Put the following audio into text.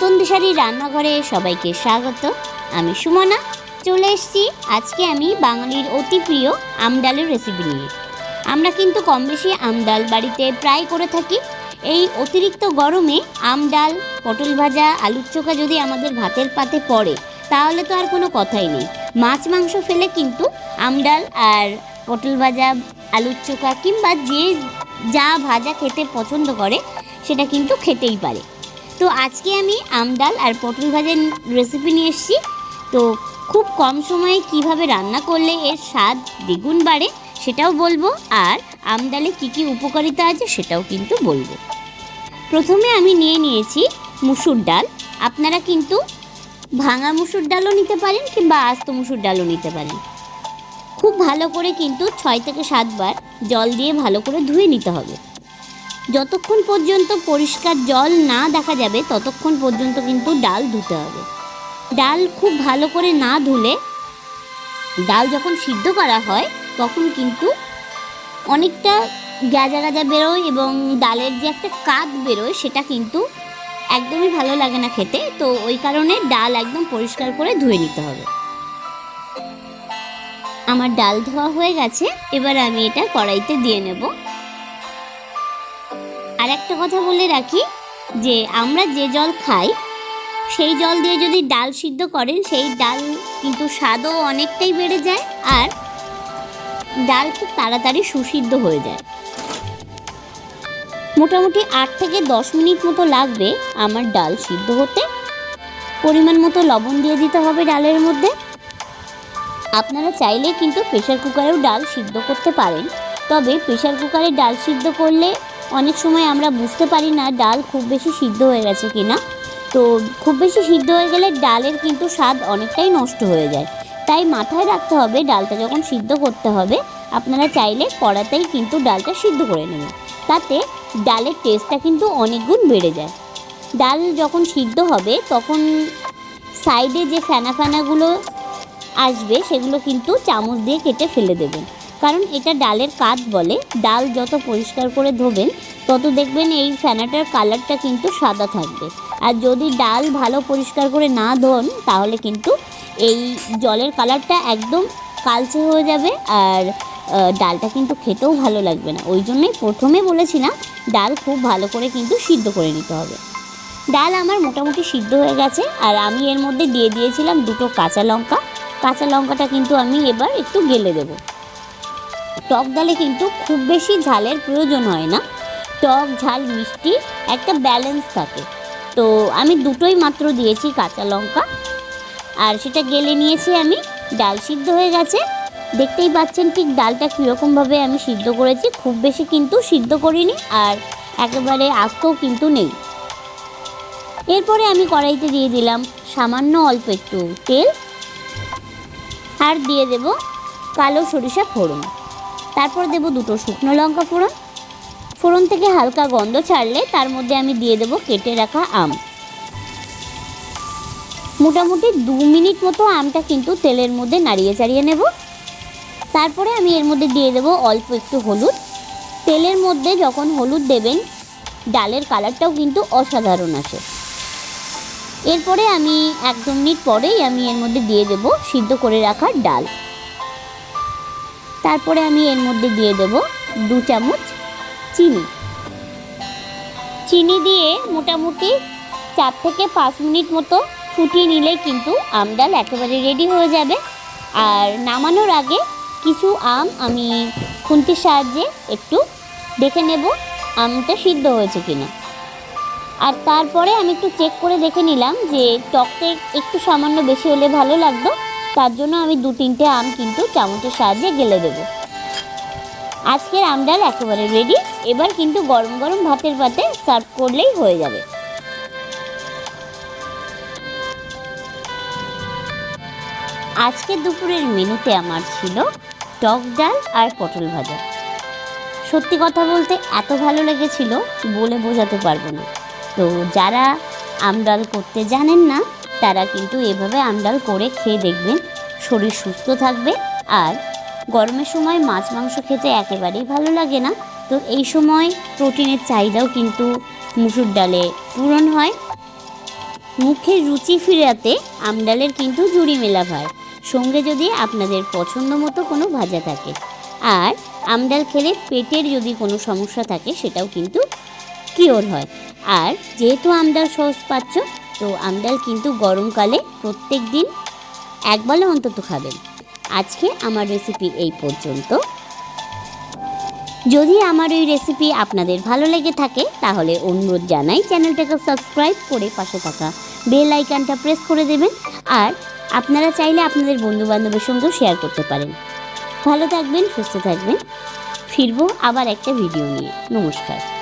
সুমিশারি রান্নাঘরে সবাইকে স্বাগত। আমি সুমনা। চলে এসেছি। আজকে আমি বাঙালির অতি প্রিয় আমডালের রেসিপি নিয়ে। আমরা কিন্তু কম বেশি আমডাল বাড়িতে প্রায় করে থাকি। এই অতিরিক্ত গরমে আমডাল পটল ভাজা, আলুর চোখা যদি আমাদের ভাতের পাতে পড়ে, তাহলে তো আর কোনো কথাই নেই। মাছ, মাংস ফেলে কিন্তু আমডাল আর পটল ভাজা, আলুর চোখা কিংবা যে যা ভাজা খেতে পছন্দ করে, সেটা কিন্তু খেতেই পারে। তো আজকে আমি আমডাল আর পটল ভাজার রেসিপি নিয়ে এসেছি। তো খুব কম সময়ে কীভাবে রান্না করলে এর স্বাদ দ্বিগুণ বাড়ে সেটাও বলব আর আমডালে কি কি উপকারিতা আছে সেটাও কিন্তু বলব। প্রথমে আমি নিয়ে নিয়েছি মুসুর ডাল। আপনারা কিন্তু ভাঙা মুসুর ডালও নিতে পারেন কিংবা আস্ত মুসুর ডালও নিতে পারেন। খুব ভালো করে কিন্তু ছয় থেকে সাতবার জল দিয়ে ভালো করে ধুয়ে নিতে হবে। যতক্ষণ পর্যন্ত পরিষ্কার জল না দেখা যাবে, ততক্ষণ পর্যন্ত কিন্তু ডাল ধুতে হবে। ডাল খুব ভালো করে না ধুলে ডাল যখন সিদ্ধ করা হয়, তখন কিন্তু অনেকটা গাজা গাজা বেরোয় এবং ডালের যে একটা কাদ বেরোয়, সেটা কিন্তু একদমই ভালো লাগে না খেতে। তো ওই কারণে ডাল একদম পরিষ্কার করে ধুয়ে নিতে হবে। আমার ডাল ধোয়া হয়ে গেছে, এবার আমি এটা কড়াইতে দিয়ে নেব। আর একটা কথা বলে রাখি যে আমরা যে জল খাই, সেই জল দিয়ে যদি ডাল সিদ্ধ করেন, সেই ডাল কিন্তু স্বাদও অনেকটাই বেড়ে যায় আর ডাল খুব তাড়াতাড়ি সুসিদ্ধ হয়ে যায়। মোটামুটি আট থেকে দশ মিনিট মতো লাগবে আমার ডাল সিদ্ধ হতে। পরিমাণ মতো লবণ দিয়ে দিতে হবে ডালের মধ্যে। আপনারা চাইলে কিন্তু প্রেশার কুকারেও ডাল সিদ্ধ করতে পারেন। তবে প্রেশার কুকারে ডাল সিদ্ধ করলে অনেক সময় আমরা বুঝতে পারি না ডাল খুব বেশি সিদ্ধ হয়ে গেছে কিনা। তো খুব বেশি সিদ্ধ হয়ে গেলে ডালের কিন্তু স্বাদ অনেকটাই নষ্ট হয়ে যায়। তাই মাথায় রাখতে হবে ডালটা যখন সিদ্ধ করতে হবে, আপনারা চাইলে কড়াতেই কিন্তু ডালটা সিদ্ধ করে নেবেন। তাতে ডালের টেস্টটা কিন্তু অনেক গুণ বেড়ে যায়। ডাল যখন সিদ্ধ হবে, তখন সাইডে যে ফেনা ফেনাগুলো আসবে, সেগুলো কিন্তু চামচ দিয়ে কেটে ফেলে দেবেন। কারণ এটা ডালের কাঠ বলে। ডাল যত পরিষ্কার করে ধোবেন, তত দেখবেন এই ফেনাটার কালারটা কিন্তু সাদা থাকবে। আর যদি ডাল ভালো পরিষ্কার করে না ধোন, তাহলে কিন্তু এই জলের কালারটা একদম কালচে হয়ে যাবে আর ডালটা কিন্তু খেতেও ভালো লাগবে না। ওই জন্যই প্রথমে বলেছিলাম, ডাল খুব ভালো করে কিন্তু সিদ্ধ করে নিতে হবে। ডাল আমার মোটামুটি সিদ্ধ হয়ে গেছে, আর আমি এর মধ্যে দিয়ে দিয়েছিলাম দুটো কাঁচা লঙ্কা। কাঁচা লঙ্কাটা কিন্তু আমি এবার একটু গেলে দেব। টক ডালে কিন্তু খুব বেশি ঝালের প্রয়োজন হয় না। টক, ঝাল, মিষ্টি, একটা ব্যালেন্স থাকে। তো আমি দুটোই মাত্র দিয়েছি কাঁচা লঙ্কা। আর সেটা গেলে নিয়েছি আমি, ডাল সিদ্ধ হয়ে গেছে। দেখতেই পাচ্ছেন ঠিক ডালটা কীরকমভাবে আমি সিদ্ধ করেছি। খুব বেশি কিন্তু সিদ্ধ করিনি আর একেবারে আস্তও কিন্তু নেই। এরপরে আমি কড়াইতে দিয়ে দিলাম সামান্য অল্প একটু তেল। আর দিয়ে দেব কালো সরিষা ফোড়ন। তারপর দেব দুটো শুকনো লঙ্কা ফোড়ন। ফোড়ন থেকে হালকা গন্ধ ছাড়লে তার মধ্যে আমি দিয়ে দেব কেটে রাখা আম। মোটামুটি দু মিনিট মতো আমটা কিন্তু তেলের মধ্যে নাড়িয়ে চাড়িয়ে নেব। তারপরে আমি এর মধ্যে দিয়ে দেব অল্প একটু হলুদ। তেলের মধ্যে যখন হলুদ দেবেন, ডালের কালারটাও কিন্তু অসাধারণ আসে এরপরে আমি এক দু মিনিট পরেই আমি এর মধ্যে দিয়ে দেব সিদ্ধ করে রাখা ডাল। তারপরে আমি এর মধ্যে দিয়ে দেব দু চামচ চিনি। চিনি দিয়ে মোটামুটি চার থেকে পাঁচ মিনিট মতো ফুটিয়ে নিলে কিন্তু আমডাল একেবারে রেডি হয়ে যাবে। আর নামানোর আগে কিছু আম আমি খুন্তির সাহায্যে একটু দেখে নেব আমটা সিদ্ধ হয়েছে কিনা। আর তারপরে আমি একটু চেক করে দেখে নিলাম যে টকটা একটু সামান্য বেশি হলে ভালো লাগতো। তার জন্য আমি দু তিনটে আম কিন্তু চামচের সাহায্যে গেলে দেবো। আজকের আমডাল একেবারে রেডি এবার কিন্তু গরম গরম ভাতের পাতে সার্ভ করলেই হয়ে যাবে। আজকের দুপুরের মেনুতে আমার ছিল টক ডাল আর পটল ভাজা। সত্যি কথা বলতে এত ভালো লেগেছিল বলে বোঝাতে পারব না। তো যারা আমডাল করতে জানেন না তারা কিন্তু এভাবে আমডাল করে খেয়ে দেখবেন। শরীর সুস্থ থাকবে আর গরমের সময় মাছ মাংস খেতে একেবারেই ভালো লাগে না। তো এই সময় প্রোটিনের চাহিদাও কিন্তু মুসুর ডালে পূরণ হয়। মুখের রুচি ফিরাতে আমডালের কিন্তু জুড়ি মেলা হয়। সঙ্গে যদি আপনাদের পছন্দ মতো কোনো ভাজা থাকে। আর আমডাল খেলে পেটের যদি কোনো সমস্যা থাকে সেটাও কিন্তু কিওর হয়। আর যেহেতু আমডাল সহজ পাচ্ছ তো আমডাল কিন্তু গরমকালে প্রত্যেক দিন একবেলা অন্তত খাবেন। আজকে আমার রেসিপি এই পর্যন্ত। যদি আমার ওই রেসিপি আপনাদের ভালো লেগে থাকে, তাহলে অনুরোধ জানাই চ্যানেলটাকে সাবস্ক্রাইব করে পাশে থাকা বেল আইকনটা প্রেস করে দেবেন। আর আপনারা চাইলে আপনাদের বন্ধু বান্ধবের সঙ্গেও শেয়ার করতে পারেন। ভালো থাকবেন, সুস্থ থাকবেন। ফিরবো আবার একটা ভিডিও নিয়ে। নমস্কার।